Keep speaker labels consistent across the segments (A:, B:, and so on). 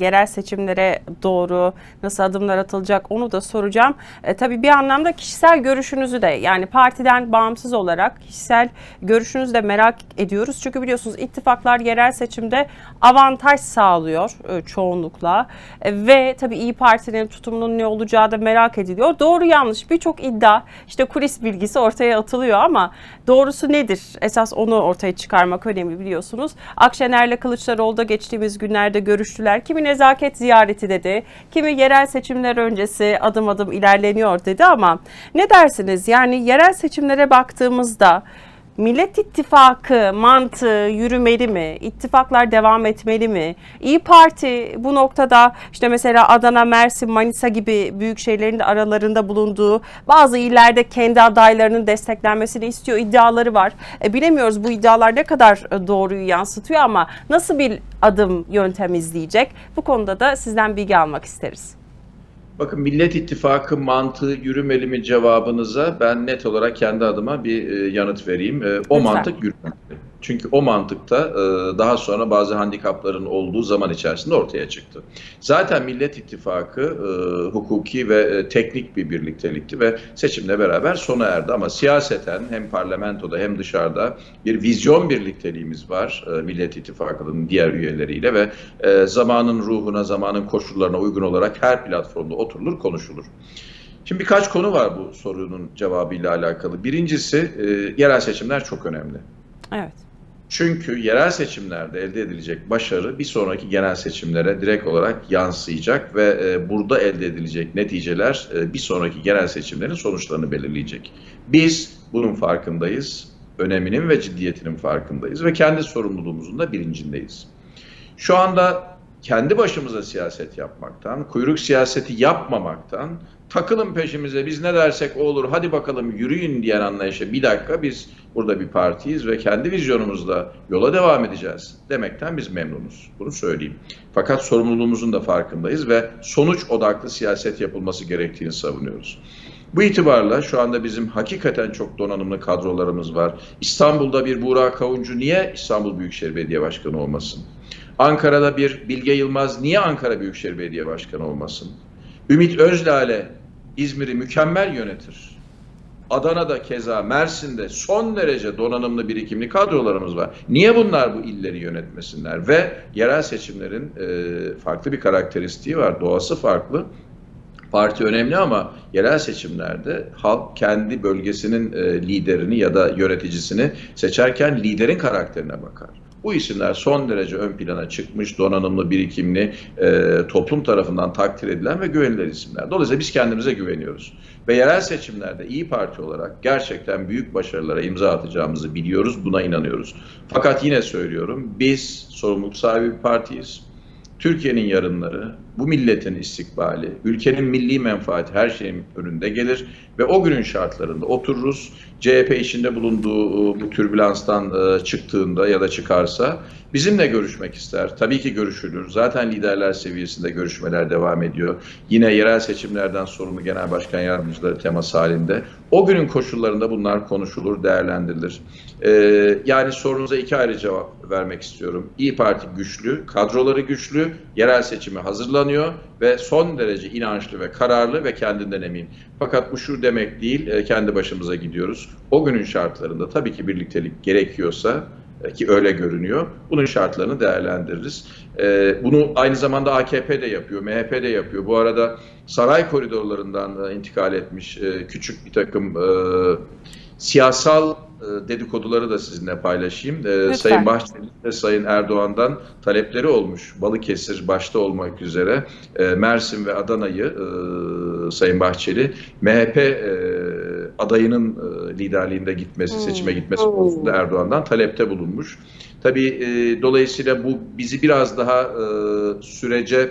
A: yerel seçimlere doğru nasıl adımlar atılacak onu da soracağım. E, tabii bir anlamda kişisel görüşünüzü de yani partiden bağımsız olarak kişisel görüşünüzü de merak ediyoruz. Çünkü biliyorsunuz ittifaklar yerel seçimde avantaj sağlıyor e, çoğunlukla E, ve tabii İyi Parti'nin tutumunun ne olacağı da merak ediliyor. Doğru yanlış birçok iddia işte kulis bilgisi ortaya atılıyor ama doğrusu nedir? Esas onu ortaya çıkarmak önemli biliyorsunuz. Akşener'le Kılıçdaroğlu da geçtiğimiz günlerde görüştüler. Kimi nezaket ziyareti dedi, kimi yerel seçimler öncesi adım adım ilerleniyor dedi ama ne dersiniz? Yani yerel seçimlere baktığımızda Millet İttifakı mantığı yürümeli mi? İttifaklar devam etmeli mi? İyi Parti bu noktada işte mesela Adana, Mersin, Manisa gibi büyük şehirlerin aralarında bulunduğu bazı illerde kendi adaylarının desteklenmesini istiyor iddiaları var. E, bilemiyoruz bu iddialar ne kadar e, doğruyu yansıtıyor ama nasıl bir adım yöntem izleyecek? Bu konuda da sizden bilgi almak isteriz.
B: Bakın Millet İttifakı mantığı yürümeli mi cevabınıza ben net olarak kendi adıma bir e, yanıt vereyim. E, o
A: Lütfen.
B: mantık yürümeli. Çünkü o mantıkta e, daha sonra bazı handikapların olduğu zaman içerisinde ortaya çıktı. Zaten Millet İttifakı e, hukuki ve e, teknik bir birliktelikti ve seçimle beraber sona erdi. Ama siyaseten hem parlamentoda hem dışarıda bir vizyon birlikteliğimiz var Millet İttifakı'nın diğer üyeleriyle ve zamanın ruhuna, zamanın koşullarına uygun olarak her platformda oturulur, konuşulur. Şimdi birkaç konu var bu sorunun cevabıyla alakalı. Birincisi yerel seçimler çok önemli.
A: Evet.
B: Çünkü yerel seçimlerde elde edilecek başarı bir sonraki genel seçimlere direkt olarak yansıyacak ve e, burada elde edilecek neticeler e, bir sonraki genel seçimlerin sonuçlarını belirleyecek. Biz bunun farkındayız, öneminin ve ciddiyetinin farkındayız ve kendi sorumluluğumuzun da bilincindeyiz. Şu anda kendi başımıza siyaset yapmaktan, kuyruk siyaseti yapmamaktan, takılın peşimize biz ne dersek o olur hadi bakalım yürüyün diyen anlayışa bir dakika biz burada bir partiyiz ve kendi vizyonumuzla yola devam edeceğiz demekten biz memnunuz. Bunu söyleyeyim. Fakat sorumluluğumuzun da farkındayız ve sonuç odaklı siyaset yapılması gerektiğini savunuyoruz. Bu itibarla şu anda bizim hakikaten çok donanımlı kadrolarımız var. İstanbul'da bir Burak Kavuncu niye İstanbul Büyükşehir Belediye Başkanı olmasın? Ankara'da bir Bilge Yılmaz niye Ankara Büyükşehir Belediye Başkanı olmasın? Ümit Özdağ'le İzmir'i mükemmel yönetir. Adana'da keza, Mersin'de son derece donanımlı birikimli kadrolarımız var. Niye bunlar bu illeri yönetmesinler? Ve yerel seçimlerin e, farklı bir karakteristiği var, doğası farklı. Parti önemli ama yerel seçimlerde halk kendi bölgesinin e, liderini ya da yöneticisini seçerken liderin karakterine bakar. Bu isimler son derece ön plana çıkmış, donanımlı, birikimli, e, toplum tarafından takdir edilen ve güvenilir isimler. Dolayısıyla biz kendimize güveniyoruz. Ve yerel seçimlerde İyi Parti olarak gerçekten büyük başarılara imza atacağımızı biliyoruz, buna inanıyoruz. Fakat yine söylüyorum, biz sorumluluk sahibi bir partiyiz. Türkiye'nin yarınları, bu milletin istikbali, ülkenin milli menfaati her şeyin önünde gelir ve o günün şartlarında otururuz. CHP içinde bulunduğu e, bu türbülanstan e, çıktığında ya da çıkarsa bizimle görüşmek ister. Tabii ki görüşülür. Zaten liderler seviyesinde görüşmeler devam ediyor. Yine yerel seçimlerden sorumlu genel başkan yardımcıları temas halinde. O günün koşullarında bunlar konuşulur, değerlendirilir. Ee, yani sorunuza iki ayrı cevap vermek istiyorum. İyi Parti güçlü, kadroları güçlü, yerel seçime hazırlanıyor ve son derece inançlı ve kararlı ve kendinden emin. Fakat bu şu demek değil, e, kendi başımıza gidiyoruz. O günün şartlarında tabii ki birliktelik gerekiyorsa e, ki öyle görünüyor. Bunun şartlarını değerlendiririz. E, bunu aynı zamanda AKP de yapıyor, MHP de yapıyor. Bu arada saray koridorlarından intikal etmiş küçük bir takım siyasal dedikoduları da sizinle paylaşayım. E, Sayın Bahçeli ve Sayın Erdoğan'dan talepleri olmuş. Balıkesir başta olmak üzere e, Mersin ve Adana'yı e, Sayın Bahçeli MHP e, adayının e, liderliğinde gitmesi,
A: Hmm.
B: seçime gitmesi konusunda Erdoğan'dan talepte bulunmuş. Tabii e, dolayısıyla bu bizi biraz daha e, sürece e,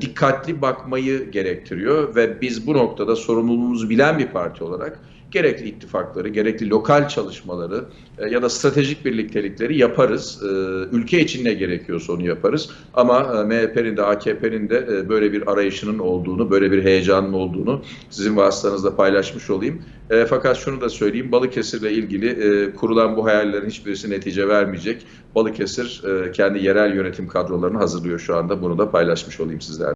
B: dikkatli bakmayı gerektiriyor ve biz bu noktada sorumluluğumuzu bilen bir parti olarak gerekli ittifakları, gerekli lokal çalışmaları e, ya da stratejik birliktelikleri yaparız. E, ülke için ne gerekiyorsa onu yaparız. Ama e, MHP'nin de AKP'nin de e, böyle bir arayışının olduğunu, böyle bir heyecanın olduğunu sizin vasıtanızla paylaşmış olayım. E, fakat şunu da söyleyeyim, Balıkesir'le ilgili e, kurulan bu hayallerin hiçbirisi netice vermeyecek. Balıkesir e, kendi yerel yönetim kadrolarını hazırlıyor şu anda. Bunu da paylaşmış olayım sizlerle.